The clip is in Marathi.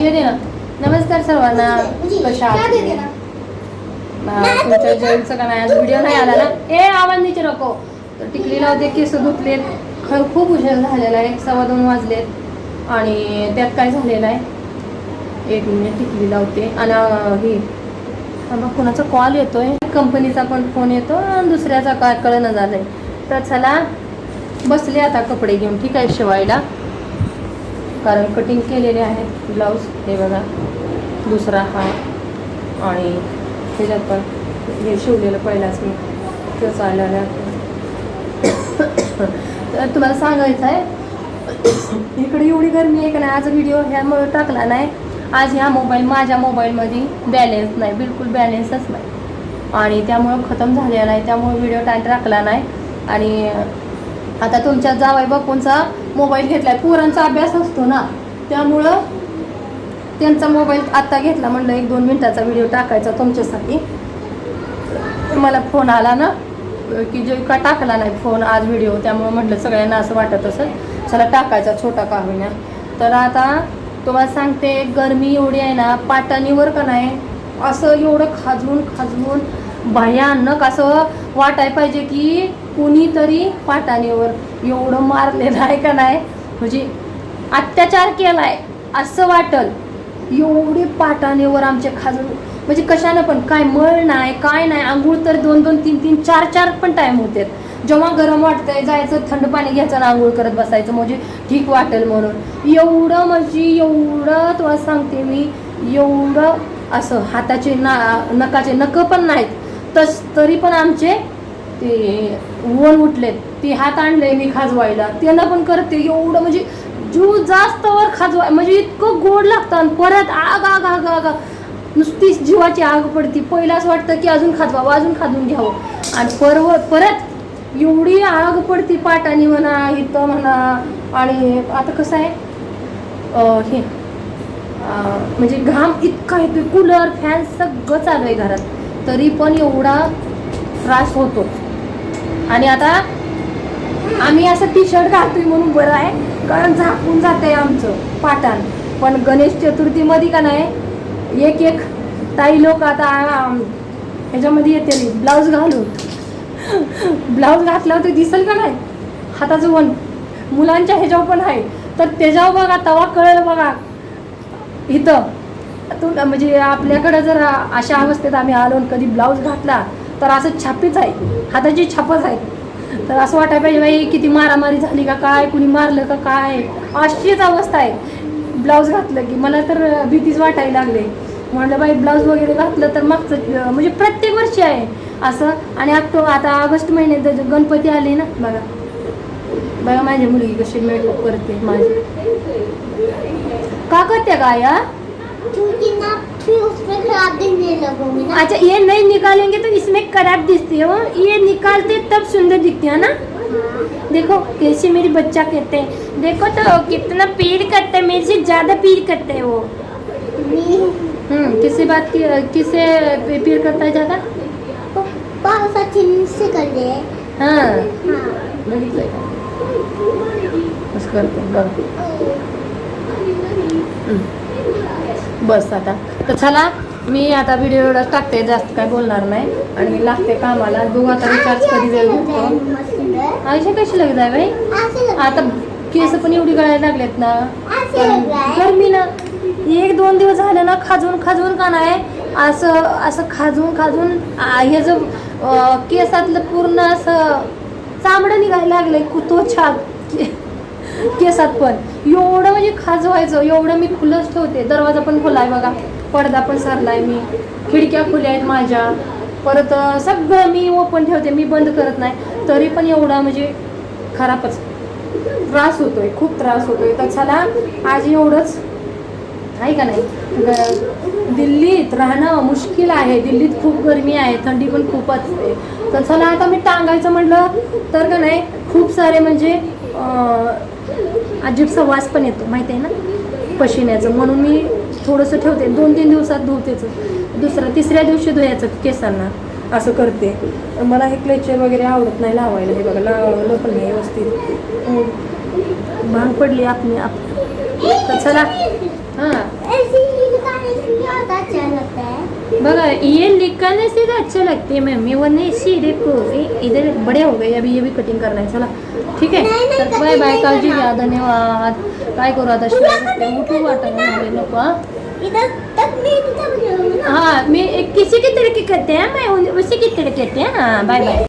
ना. नमस्कार सर्वांना. कशा? ना, तुमच्या जेवणचं का नाही? आज व्हिडिओ नाही आला ना? ए आवाज नीचे नको. तर टिकली लावते केस धुतलेत. खर खूप उशीर झालेला आहे. सव्वा दोन वाजलेत. आणि त्यात काय झालेलं आहे? एक मिनिट टिकली लावते आणि ही थांबा, कोणाचा कॉल येतोय? कंपनीचा पण फोन येतो आणि दुसऱ्याचा काय कळणं झालंय. तर चला बसले आता कपडे घेऊन. ठीक आहे शिवायला. कारण कटिंग केलेले आहेत. ब्लाऊज हे बघा. दुसरा हा. आणि त्याच्यात पण हे शिवलेलं पहिलाच मी. तसं आलेलं तर तुम्हाला सांगायचं आहे इकडे एवढी गरमी आहे का नाही? आज व्हिडिओ ह्यामुळे टाकला नाही. आज ह्या मोबाईल माझ्या मोबाईलमध्ये बॅलेन्स नाही. बिलकुल बॅलेन्सच नाही. आणि त्यामुळं खतम झालेला नाही. त्यामुळे व्हिडिओ टाईम टाकला नाही. आणि आता तुमच्या जावाई बापूंचा मोबाईल घेतलाय. पोरांचा अभ्यास असतो ना. त्यामुळं त्यांचा मोबाईल आत्ता घेतला म्हणलं एक दोन मिनटाचा व्हिडिओ टाकायचा तुमच्यासाठी. मला फोन आला ना की जे का टाकला नाही फोन आज व्हिडिओ त्यामुळं म्हटलं सगळ्यांना असं वाटत असेल. चला टाकायचा छोटा का होईना तर आता तुम्हाला सांगते गरमी एवढी आहे ना पाटाणीवर का नाही असं एवढं खाजवून खाजवून भयानक असं वाटाय पाहिजे की कुणीतरी पाटाणीवर एवढं मारलेलं आहे का नाही? म्हणजे अत्याचार केलाय असं वाटल. एवढी पाटाणीवर आमचे खाजून म्हणजे कशानं पण काय मळ नाही काय नाही आंघोळ तर दोन दोन तीन तीन चार चार पण टाइम होते जेव्हा गरम वाटतंय जायचं थंड पाणी घ्यायचं आणि आंघोळ करत बसायचं म्हणजे ठीक वाटेल म्हणून. एवढं म्हणजे एवढं तुला सांगते मी एवढं असं हाताचे ना नकाचे नकं पण नाहीत. तस तरी पण आमचे ते वन उठलेत ते हात आणले मी खाजवायला. त्यांना पण करते एवढं म्हणजे जीव जास्त वर खाजवाय म्हणजे इतकं गोड लागतं आणि परत आग आग आग आग नुसतीच जीवाची आग पडती. पहिलं असं वाटतं की अजून खाजवावं अजून खाजून घ्यावं. आणि परव परत एवढी आग पडती पाटाने म्हणा इथं म्हणा. आणि आता कसं आहे? हे म्हणजे घाम इतका येतोय. कूलर फॅन सगळं चालू आहे घरात. तरी पण एवढा त्रास होतो. आणि आता आम्ही असं टी शर्ट घालतोय म्हणून बरं आहे कारण झाकून जात आहे आमचं पाटाण. पण गणेश चतुर्थीमध्ये का नाही एक एक ताई लोक आता ह्याच्यामध्ये येते ब्लाऊज घालून. ब्लाऊज घातल्यावर ते दिसेल का नाही? हाताचं वन. मुलांच्या ह्याच्यावर पण आहे. तर त्याच्यावर बघा तवा कळेल बघा. इथं. तू म्हणजे आपल्याकडं जर अशा अवस्थेत आम्ही आलो कधी ब्लाऊज घातला तर असं छापीच आहे. हाताची छापच आहे. तर असं वाटायला पाहिजे बाई किती मारामारी झाली का काय? कुणी मारलं का काय? अशीच अवस्था आहे. ब्लाऊज घातलं की मला तर भीतीच वाटायला लागले. म्हणलं बाई ब्लाऊज वगैरे घातलं तर मागचं म्हणजे प्रत्येक वर्षी आहे असं. आणि ऑक्टोबर आता ऑगस्ट महिन्यात जे गणपती आले ना बघा. बघा माझी मुलगी कशी मेकअप करते माझी. का करते का या फिर उसमें खराब दिखने लगोगे ना। अच्छा ये नहीं निकालेंगे तो इसमें खराब दिखती हो। ये निकालते तब सुंदर दिखती है ना? देखो कैसे मेरी बच्चा कहते हैं। देखो तो कितना पीड़ करते हैं मेरे से ज़्यादा पीड़ करते हैं वो। हम्म किसी बात की किससे पी- पीड़ करता है ज़्यादा? असा चिन्ह से कर ले। हाँ। हाँ। बघितलंय बस आता. तर चला मी आता व्हिडिओ एवढाच टाकते जास्त काय बोलणार नाही. आणि मी लागते कामाला. बघू आता रिचार्ज कधी वेळ भेटतो. आयुष्य कशी लग्न आहे बाई? आता केस पण एवढी गळायला लागलेत ना. ऐसे गरमी ना एक दोन दिवस झाले ना खाजून खाजून का नाही असं असं खाजून खाजून हे जो केसातलं पूर्ण असं चामडं निघायला लागलंय कुतो छाप केसात पण. एवढं म्हणजे खाजवायचं एवढं मी खुलंच ठेवते. दरवाजा पण खुला आहे बघा. पडदा पण सरलाय मी. खिडक्या खुल्या आहेत माझ्या. परत सगळं मी ओपन ठेवते. मी बंद करत नाही. तरी पण एवढा म्हणजे खराबच. त्रास होतोय. खूप त्रास होतोय. तर चला आज एवढंच. आहे का नाही? दिल्लीत राहणं मुश्किल आहे. दिल्लीत खूप गरमी आहे. थंडी पण खूप असते. तर चला आता मी टांगायचं म्हटलं तर का नाही खूप सारे म्हणजे अं, वास पण येतो माहिती आहे ना? पशिन्याचं म्हणून मी थोडंसं ठेवते. दोन तीन दिवसात धुतेच. दुसऱ्या तिसऱ्या दिवशी धुयाचं केसांना. असं करते. मला हे क्लेचर वगैरे आवडत नाही लावायला. हे बघा लावलं पण नाही व्यवस्थित. भांग पडली आपली आप चला. हां. ही से है बघा ये लिखाने से तो अच्छा लगती है मम्मी वरना इसी देखो इधर बड़े हो गए अभी ये भी कटिंग करना है चला ठीक नाही, नाही, तर बाय बाय नाही काळजी. घ्या धन्यवाद काय करू आता शिवाय. उठू वाटत नाही नको हा इधर तक मैं हाँ किसी की तरह की कहते हैं मैं उसी की तरह कहते हैं हाँ बाय बाय